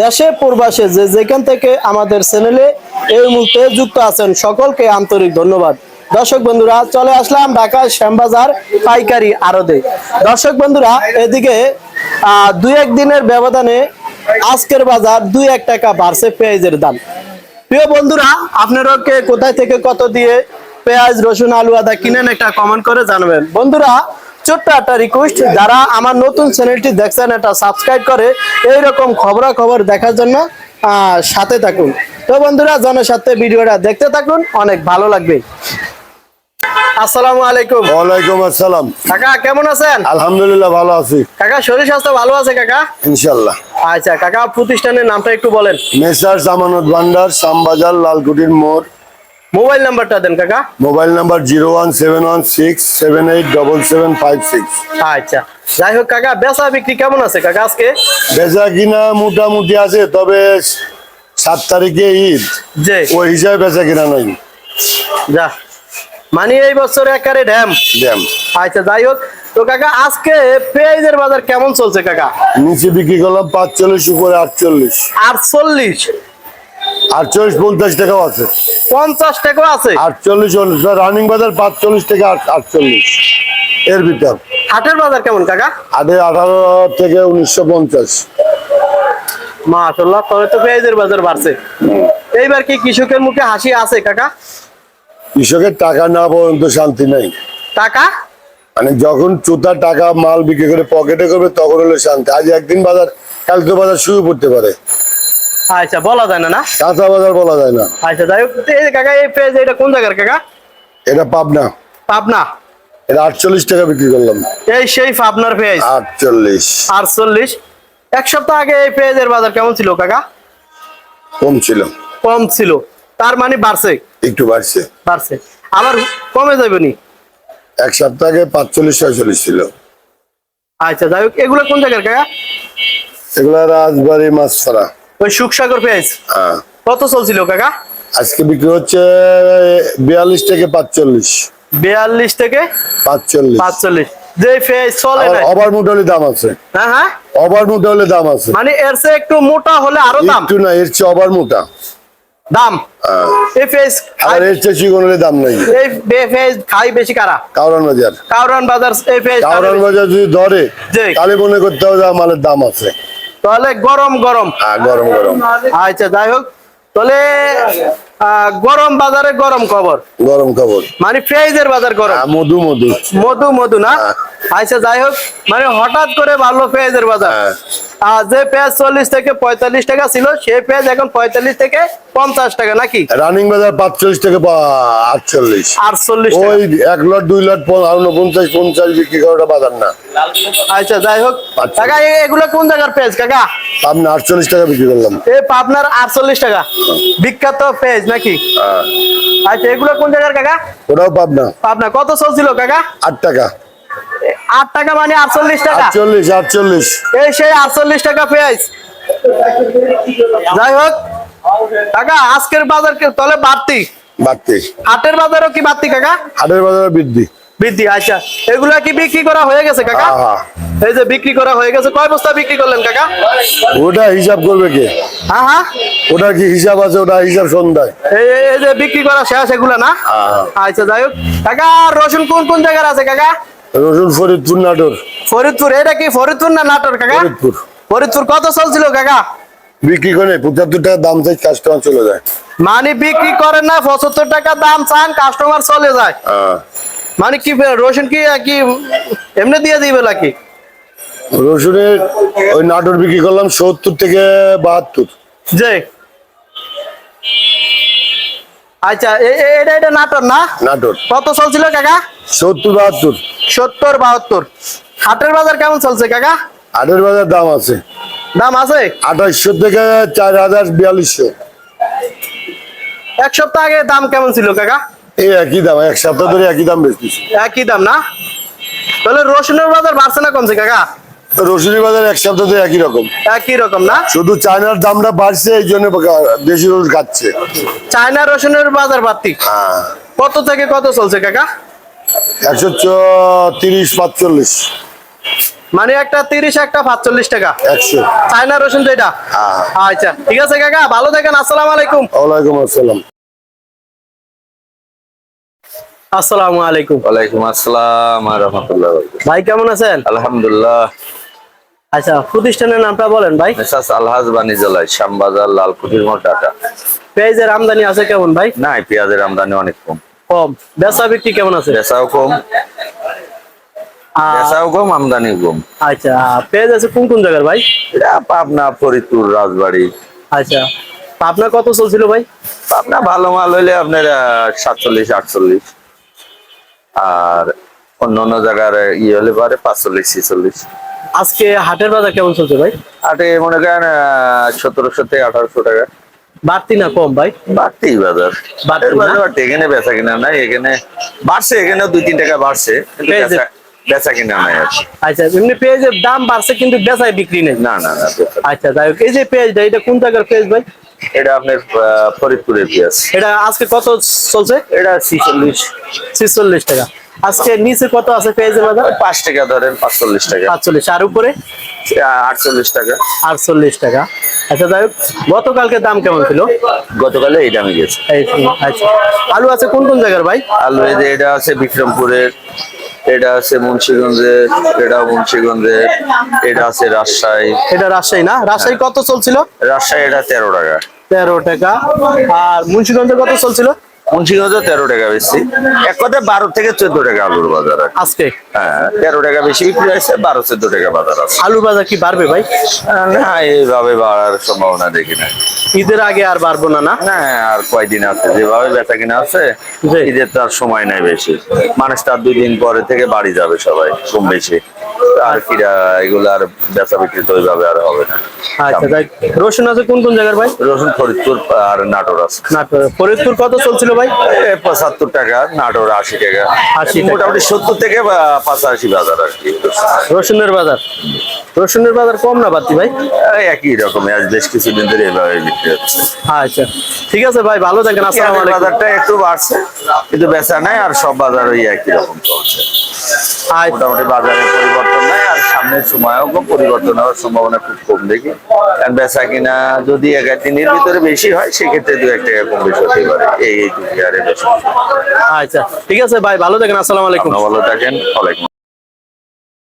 দেশে, প্রবাসে, যে যেখান থেকে আমাদের চ্যানেলে এই মুহূর্তে যুক্ত আছেন, সকলকে আন্তরিক ধন্যবাদ। দর্শক বন্ধুরা, চলে আসলাম ঢাকা শ্যামবাজার পাইকারি আড়তে। দর্শক বন্ধুরা, এদিকে দুই এক দিনের ব্যবধানে আজকের বাজার দুই এক টাকা বাড়ছে পেঁয়াজের দাম। প্রিয় বন্ধুরা আপনারা কোথায় থেকে কত দিয়ে পেঁয়াজ, রসুন, আলু, আদা কিনেন, একটা কমেন্ট করে জানাবেন। বন্ধুরা ছোট্ট একটা রিকোয়েস্ট যারা আমার নতুন চ্যানেলটি দেখছেন এটা সাবস্ক্রাইব করে এইরকম খবরাখবর দেখার জন্য সাথে থাকুন। তো বন্ধুরা জনস্বার্থে ভিডিওটা দেখতে থাকুন অনেক ভালো লাগবে। আসসালামু আলাইকুম। ওয়ালাইকুম আসসালাম। কাকা কেমন আছেন? আলহামদুলিল্লাহ ভালো আছি। কাকা শরীর স্বাস্থ্য ভালো আছে কাকা? ইনশাল্লাহ। আচ্ছা কাকা প্রতিষ্ঠানের নামটা একটু বলেন। মেসার জামানত ভান্ডার শ্যামবাজার লালকুটির মোড়। মোবাইল নাম্বারটা দেন কাকা। Mobile number zero one seven one six seven eight double seven five six. আচ্ছা যাই হোক কাকা বেচা বিক্রি কেমন আছে কাকা আজকে? বেচা কিনা মোটামুটি আছে তবে সাত তারিখে ঈদ। যে ওই হিসাবে বেচা কিনা নাই। যা মানে এই বছর একারে ড্যাম। ড্যাম। আচ্ছা যাই হোক তো কাকা আজকে পেঁয়াজের বাজার কেমন চলছে কাকা? নিচে বিক্রি করলাম পাঁচচল্লিশ উপরে আটচল্লিশ। আটচল্লিশ। আটচল্লিশ পঞ্চাশ টাকাও আছে। পঞ্চাশ টাকা আছে? আটচল্লিশ রানিং বাজার পাঁচচল্লিশ থেকে আটচল্লিশ। এর ভিতর। হাটের বাজার কেমন কাকা? আঠারো থেকে উনিশশো পঞ্চাশ। মাশাল্লাহ তবে তো পেঁয়াজের বাজার বাড়ছে। এইবার কি কৃষকের মুখে হাসি আছে কাকা? কৃষকের টাকা না পর্যন্ত শান্তি নাই। টাকা? মানে যখন চোতা টাকা মাল বিক্রি করে পকেটে করবে তখন হলো শান্তি। আজ একদিন বাজার কালকে বাজার শুরু করতে পারে। আচ্ছা বলা যায় না না? কাঁচা বাজার বলা যায় না। আচ্ছা যাই হোক এই কাকা এই পেঁয়াজ এটা কোন জায়গার কাকা? এটা পাবনা। পাবনা? এটা আটচল্লিশ টাকা বিক্রি করলাম। এই সেই পাবনার পেঁয়াজ আটচল্লিশ। আটচল্লিশ। এক সপ্তাহ আগে এই পেঁয়াজের বাজার কেমন ছিল কাকা? কম ছিল। কম ছিল। তার মানে বাড়ছে? একটু বাড়ছে। বাড়ছে। আবার কমে যাবে নি? এক সপ্তাহ আগে পাঁচচল্লিশ ছয়চল্লিশ ছিল। আচ্ছা যাই হোক এগুলো কোন জায়গার কাকা? এগুলা রাজবাড়ি মাছ ছড়া ওই সুখসাগর পেঁয়াজ? হ্যাঁ। কত চলছিল কাকা? আজকে বিক্রি হচ্ছে বিয়াল্লিশ থেকে পাঁচচল্লিশ। বিয়াল্লিশ থেকে পাঁচচল্লিশ। পাঁচচল্লিশ। যে পেঁয়াজ চলে ওভার মুট হলে দাম আছে। হ্যাঁ হ্যাঁ। ওভার মুট হলে দাম আছে। মানে এর চেয়ে একটু মোটা হলে আরও দাম? একটু না এর চেয়ে ওভার মোটা দাম? হ্যাঁ। এই আর এর চেয়ে চিকন হলে দাম নাই। এই বে- পেঁয়াজ খাই বেশি কারা? কাউরান বাজার। কাউরান বাজার এই কাউরান বাজার যদি ধরে। তাহলে মনে করতে হবে যে মালের দাম আছে। তাহলে গরম গরম। হ্যাঁ গরম গরম। আচ্ছা যাই হোক। তাহলে গরম বাজারে গরম খবর। গরম খবর। মানে ফ্রেজের বাজার গরম। হ্যাঁ, মধু মধু। মধু মধু না? হ্যাঁ। আচ্ছা যাই হোক। মানে হঠাৎ করে ভালো ফ্রেজের বাজার। যে পেঁয়াজ চল্লিশ থেকে পঁয়তাল্লিশ টাকা ছিল সেই পেঁয়াজ এখন পঁয়তাল্লিশ থেকে পঞ্চাশ টাকা নাকি? রানিং বাজার পাঁচচল্লিশ থেকে আটচল্লিশ। আটচল্লিশ ওই এক লট দুই লট উনপঞ্চাশ পঞ্চাশ বিক্রি করাটা বাজার না। আচ্ছা যাই হোক। কাকা এ- এগুলো কোন জায়গার পেঁয়াজ কাকা? আপনি আটচল্লিশ টাকা বিক্রি করলাম। এই পাবনার আটচল্লিশ টাকা। বিখ্যাত পেঁয়াজ নাকি? হ্যাঁ। আচ্ছা এগুলো কোন জায়গার কাকা? ওটাও পাবনা। পাবনা। কত চলছিল কাকা? আট টাকা। এ, আট টাকা মানে আটচল্লিশ টাকা। আটচল্লিশ আটচল্লিশ। এই সেই আটচল্লিশ টাকা পেঁয়াজ। যাই হোক কাকা আজকের বাজার কি তাহলে বাড়তি? বাড়তি। হাটের বাজারও কি বাড়তি কাকা? হাটের বাজারে বৃদ্ধি। বৃদ্ধি আচ্ছা। এগুলা কি বিক্রি করা হয়ে গেছে কাকা? হ্যাঁ, হ্যাঁ। এই যে বিক্রি করা হয়ে গেছে কয় বস্তা বিক্রি করলেন কাকা? ওটা হিসাব করবে কে? হ্যাঁ হ্যাঁ। ওটা কি হিসাব আছে ওটা হিসাব সন্ধ্যায়। এই যে বিক্রি করা শেষ এগুলা না? হ্যাঁ। আচ্ছা যাই হোক। কাকা রসুন কোন কোন জায়গার আছে কাকা? রসুন ফরিদপুর নাটোর। ফরিদপুর এটা কি ফরিদপুর না নাটোর কাকা? ফরিদপুর। ফরিদপুর কত চলছিল কাকা? বিক্রি করে পঁচাত্তর টাকা দাম থেকে কাস্টমার চলে যায়। মানে বিক্রি করেন না পঁচাত্তর টাকা দাম চান কাস্টমার চলে যায়। মানে কি রসুন কি কি এমনি দিয়ে দিবে নাকি? রসুনের ওই নাটোর বিক্রি করলাম সত্তর থেকে বাহাত্তর। যে আচ্ছা এটা এটা নাটোর না? নাটোর। কত চলছিল কাকা? সত্তর বাহাত্তর। সত্তর বাহাত্তর। হাটের বাজার কেমন চলছে কাকা? আটের বাজার দাম আছে। দাম আছে? আঠাশশো থেকে চার হাজার বিয়াল্লিশশো। এক সপ্তাহ আগে দাম কেমন ছিল কাকা? এই একই দাম এক সপ্তাহ ধরে একই দাম বেচতেছি। একই দাম না? তাহলে রসুনের বাজার বাড়ছে না কমছে কাকা? রসুনের বাজার এক সপ্তাহ ধরে একই রকম। একই রকম না? শুধু চায়নার দামটা বাড়ছে এই জন্য দেশি রসুন খাচ্ছে। চায়না রসুনের বাজার বাড়তি? হ্যাঁ। কত থেকে কত চলছে কাকা? একশো তিরিশ পাঁচচল্লিশ। মানে একটা তিরিশ একটা পাঁচচল্লিশ টাকা। একশো। চায়না রসুন তো এটা? হ্যাঁ। আচ্ছা ঠিক আছে কাকা ভালো থাকেন আসসালামু আলাইকুম। ওয়ালাইকুম আসসালাম। আসসালামু আলাইকুম। ওয়ালাইকুম আসসালাম ভাই কেমন আছেন? আলহামদুলিল্লাহ। আচ্ছা প্রতিষ্ঠানের নামটা বলেন ভাই। আলহাজ বাণিজ্যালয় শ্যামবাজার লালকুটির মোড় ঢাকা। পেঁয়াজের আমদানি আছে কেমন ভাই? নাই পেঁয়াজের আমদানি অনেক কম। কম। বেচা বিক্রি কেমন আছে? বেচাও কম। বেচাও কম আমদানি কম। আচ্ছা পেঁয়াজ আছে কোন কোন জায়গার ভাই? এটা পাবনা ফরিদপুর রাজবাড়ি। আচ্ছা আপনার কত চলছিল ভাই? পাবনা ভালো মাল হইলে আপনার সাতচল্লিশ আটচল্লিশ। আর অন্য অন্য জায়গার ইয়ে হলে পারে পাঁচচল্লিশ ছিচল্লিশ। আজকে হাটের বাজার কেমন চলছে ভাই? আটে মনে করেন সতেরোশো থেকে আঠারোশো টাকা। বাড়তি না কম ভাই? বাড়তি বাজার। বাড়তে এখানে বেচা কিনা নাই এখানে বাড়ছে এখানে দুই তিন টাকা বাড়ছে বেচা- কিনা নাই আচ্ছা এমনি পেঁয়াজের দাম বাড়ছে কিন্তু বেচায় বিক্রি নেই। না না না আচ্ছা যাই হোক এই যে পেঁয়াজটা এটা কোন জায়গার পেঁয়াজ ভাই? এটা আপনার ফরিদপুরের পেঁয়াজ। এটা আজকে কত চলছে? এটা ছিচল্লিশ। ছিচল্লিশ টাকা। আজকে নিচে কত আছে পেঁয়াজের বাজার পাঁচ টাকা ধরেন পাঁচচল্লিশ টাকা। পাঁচচল্লিশ। আর উপরে? আটচল্লিশ টাকা। আটচল্লিশ টাকা। আচ্ছা যাই গতকালকে দাম কেমন ছিল? গতকালে এই দামে গেছে। আচ্ছা। আলু আছে কোন কোন জায়গার ভাই? আলু এই যে এটা আছে বিক্রমপুরের এটা আছে মুন্সিগঞ্জের এটা মুন্সিগঞ্জের এটা আছে রাজশাহী। এটা রাজশাহী না? রাজশাহী কত চলছিল? রাজশাহী এটা তেরো টাকা। তেরো টাকা। আর মুন্সিগঞ্জে কত চলছিল? মুন্সিগঞ্জে তেরো টাকা বেশি। এক বারো থেকে চোদ্দ টাকা আলুর বাজার আজকে? হ্যাঁ তেরো টাকা বেশি বিক্রি হয়েছে বারো চোদ্দ টাকা বাজার আছে। বাজার কি বাড়বে ভাই? না এইভাবে বাড়ার সম্ভাবনা দেখি না। ঈদের আগে আর বাড়বো না না? না আর কয়দিন আছে? যেভাবে বেচা কিনা আছে ঈদের তো আর সময় নাই বেশি। মানুষ তার দুই দিন পরে থেকে বাড়ি যাবে সবাই কম বেশি। আর কিরা এগুলো আর বেচা বিক্রি তো ওইভাবে আর হবে না। আচ্ছা যাই রসুন আছে কোন কোন জায়গার ভাই? রসুন ফরিদপুর আর নাটোর আছে। না ফরিদপুর কত চলছিল ভাই? পঁচাত্তর টাকা নাটোর আশি টাকা। 80 টাকা। মোটামুটি সত্তর থেকে পাঁচাশি বাজার আর কি। রসুনের বাজার। রসুনের বাজার কম না বাড়তি ভাই? একই রকমের আজ বেশ কিছুদিন ধরে এভাবে বিক্রি হচ্ছে। আচ্ছা ঠিক আছে ভাই ভালো থাকেন আসসালামু আলাইকুম। বাজারটা একটু বাড়ছে কিন্তু বেচা নাই আর সব বাজার ওই একই রকম চলছে। আচ্ছা। মোটামুটি বাজারে পরিবর্তন সামনের সময়ও খুব পরিবর্তন হওয়ার সম্ভাবনা খুব কম দেখি। কারণ বেচা কিনা যদি এক এক দিনের ভিতরে বেশি হয় সেক্ষেত্রে দু এক টাকা কম বেশি হতে পারে এই আরে আচ্ছা ঠিক আছে ভাই ভালো থাকেন আসসালামু আলাইকুম। ভালো থাকেন ওয়ালাইকুম